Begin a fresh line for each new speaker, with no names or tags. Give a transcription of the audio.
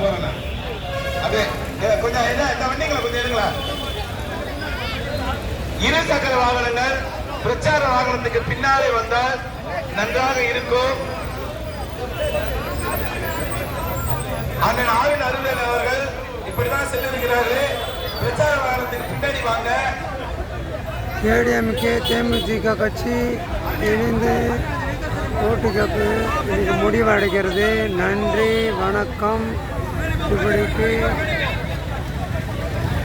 போறேன் அது கொஞ்சம் என்ன இந்த வண்டிங்களா கொஞ்சம் எடுங்களா இருசக்கர வாகனங்கள் பிரச்சார வாகனத்துக்கு பின்னாலே வந்தால் நன்றாக இருக்கும். அண்ணன் ஆவின் அருளன் அவர்கள் இப்படிதான் செல்லிருக்கிறார்கள் பிரச்சார வாகனத்துக்கு பின்னாடி வாங்க.
ஏடிஎம்கே தேமுதிக கட்சி இணைந்து ஓட்டு கேட்பு இன்னைக்கு முடிவடைகிறது. நன்றி வணக்கம். இப்படிக்கு